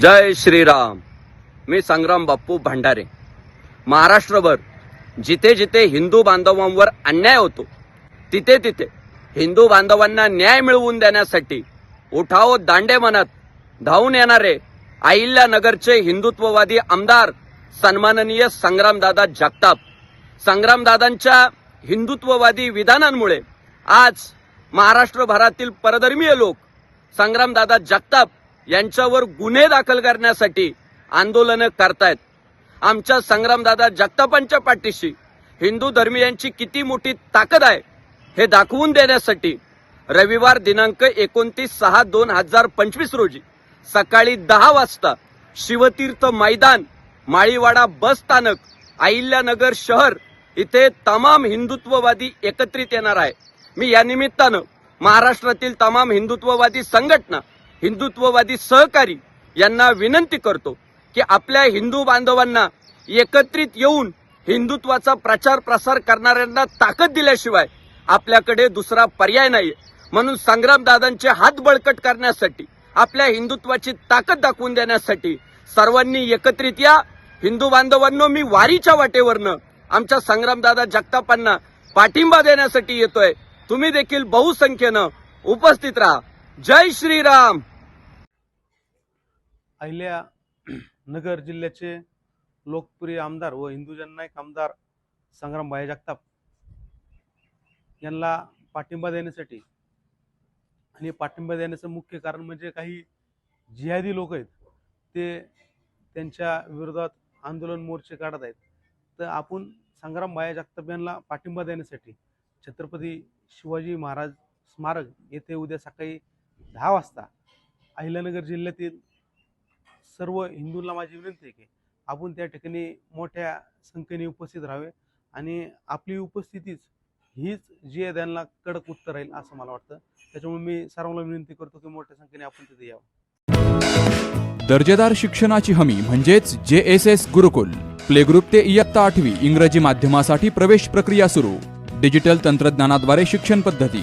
जय श्रीराम. मी संग्राम बाप्पू भंडारे. महाराष्ट्रभर जिथे जिथे हिंदू बांधवांवर अन्याय होतो तिथे तिथे हिंदू बांधवांना न्याय मिळवून देण्यासाठी उठाव दांडे मनात धावून येणारे अहिल्यानगरचे हिंदुत्ववादी आमदार सन्माननीय संग्रामदादा जगताप. संग्रामदादांच्या हिंदुत्ववादी विधानांमुळे आज महाराष्ट्रभरातील परधर्मीय लोक संग्रामदादा जगताप यांच्यावर गुन्हे दाखल करण्यासाठी आंदोलनं करतायत. आमच्या संग्रामदादा जगतापांच्या पाठीशी हिंदू धर्मीयांची किती मोठी ताकद आहे हे दाखवून देण्यासाठी रविवार दिनांक एकोणतीस सहा दोन हजार पंचवीस रोजी सकाळी दहा वाजता शिवतीर्थ मैदान माळीवाडा बस स्थानक अहिल्यानगर शहर इथे तमाम हिंदुत्ववादी एकत्रित येणार आहे. मी या निमित्तानं महाराष्ट्रातील तमाम हिंदुत्ववादी संघटना हिंदुत्ववादी सहकारी यांना विनंती करतो की आपल्या हिंदू बांधवांना एकत्रित येऊन हिंदुत्वाचा प्रचार प्रसार करणाऱ्यांना ताकद दिल्याशिवाय आपल्याकडे दुसरा पर्याय नाही म्हणून संग्रामदादांचे हात बळकट करण्यासाठी आपल्या हिंदुत्वाची ताकद दाखवून देण्यासाठी सर्वांनी एकत्रित या. हिंदू बांधवांनो मी वारीच्या वाटेवरनं आमच्या संग्रामदादा जगतापांना पाठिंबा देण्यासाठी येतोय. तुम्ही देखील बहुसंख्येनं उपस्थित राहा. जय श्रीराम. अहिल्या नगर जिल्ह्याचे लोकप्रिय आमदार व हिंदू जननायक आमदार संग्रामभाई जगताप यांना पाठिंबा देण्यासाठी आणि पाठिंबा देण्याचं मुख्य कारण म्हणजे काही जिहादी लोक आहेत ते त्यांच्या विरोधात आंदोलन मोर्चे काढत आहेत. तर आपण संग्राम संग्रामभाई जगताप यांना पाठिंबा देण्यासाठी छत्रपती शिवाजी महाराज स्मारक येथे उद्या सकाळी दहा वाजता अहिल्यानगर जिल्ह्यातील सर्व हिंदूंना माझी विनंती आहे की आपण त्या ठिकाणी मोठ्या संख्येने उपस्थित राहावे आणि आपली उपस्थितीच हीच जी आहे त्यांना कडक उत्तर राहील असं मला वाटतं. त्याच्यामुळे मी सर्वांना विनंती करतो की मोठ्या संख्येने आपण तिथे यावं. दर्जेदार शिक्षणाची हमी म्हणजेच J S S Gurukul. Play group ते इयत्ता आठवी इंग्रजी माध्यमासाठी प्रवेश प्रक्रिया सुरू. डिजिटल तंत्रज्ञानाद्वारे शिक्षण पद्धती.